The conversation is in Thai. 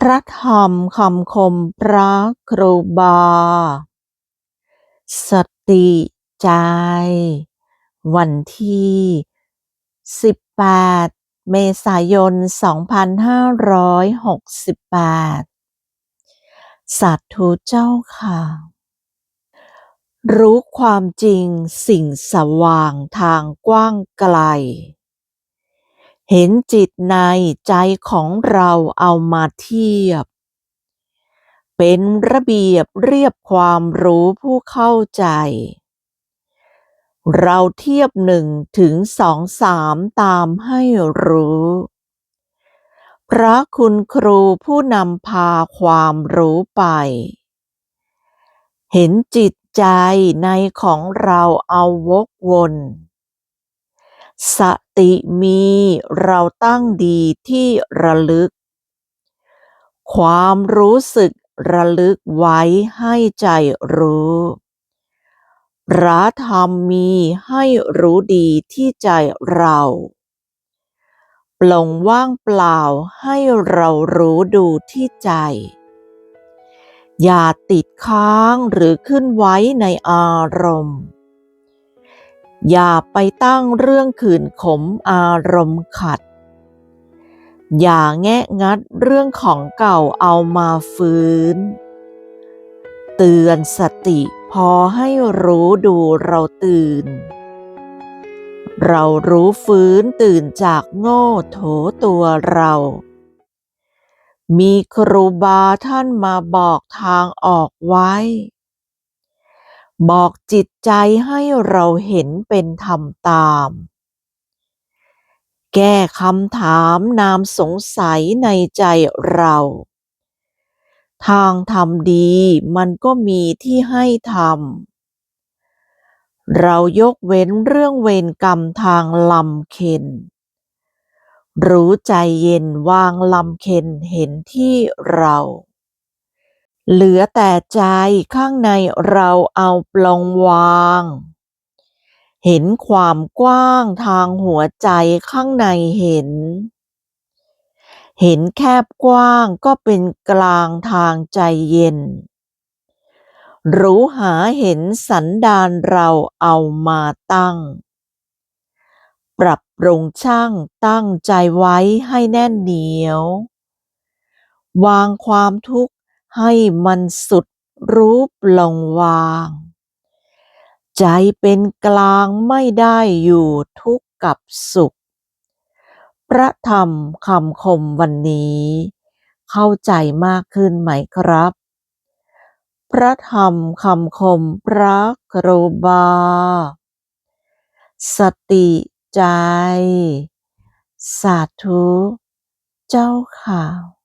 พระธรรมคำคมพระครูบา สติใจ วันที่ 18 เมษายน 2568 สาธุเจ้าค่ะ รู้ความจริงสิ่งสว่างทางกว้างไกล เห็นจิตในใจของเราเอามาเทียบ เป็นระเบียบเรียบความรู้ผู้เข้าใจ เราเทียบหนึ่งถึงสองสามตามให้รู้ พระคุณครูผู้นำพาความรู้ไป เห็นจิตใจในของเราเอาวกวน สติมีเราตั้งดีที่ระลึก ความรู้สึกระลึกไว้ให้ใจรู้พระธรรมมีให้รู้ดีที่ใจเราปลงว่างเปล่าให้เรารู้ดูที่ใจ อย่าติดค้างหรือขึ้นไว้ในอารมณ์ อย่าไปตั้งเรื่องขืนขมอารมณ์ขัด อย่าแงะงัดเรื่องของเก่าเอามาฟื้น เตือนสติพอให้รู้ดูเราตื่น เรารู้ฟื้นตื่นจากโง่โถตัวเรา มีครูบาท่านมาบอกทางออกไว้ บอกจิตใจให้เราเห็นเป็นธรรมตาม แก้คำถามนามสงสัยในใจเรา ทางทำดีมันก็มีที่ให้ทำ เรายกเว้นเรื่องเวรกรรมทางลำเค็น รู้ใจเย็นวางลำเค็นเห็นที่เรา เหลือแต่ใจข้างในเราเอาปลงวาง เห็นความกว้างทางหัวใจข้างในเห็น เห็นแคบกว้างก็เป็นกลางทางใจเย็น รู้หาเห็นสันดานเราเอามาตั้ง ปรับปรุงช่างตั้งใจไว้ให้แน่นเหนียววางความทุกข์ ให้มันสุดรู้ปลงวาง ใจเป็นกลางไม่ได้อยู่ทุกข์กับสุข พระธรรมคำคมวันนี้ เข้าใจมากขึ้นไหมครับ พระธรรมคำคมพระครูบา สติใจ สาธุ เจ้าค่ะ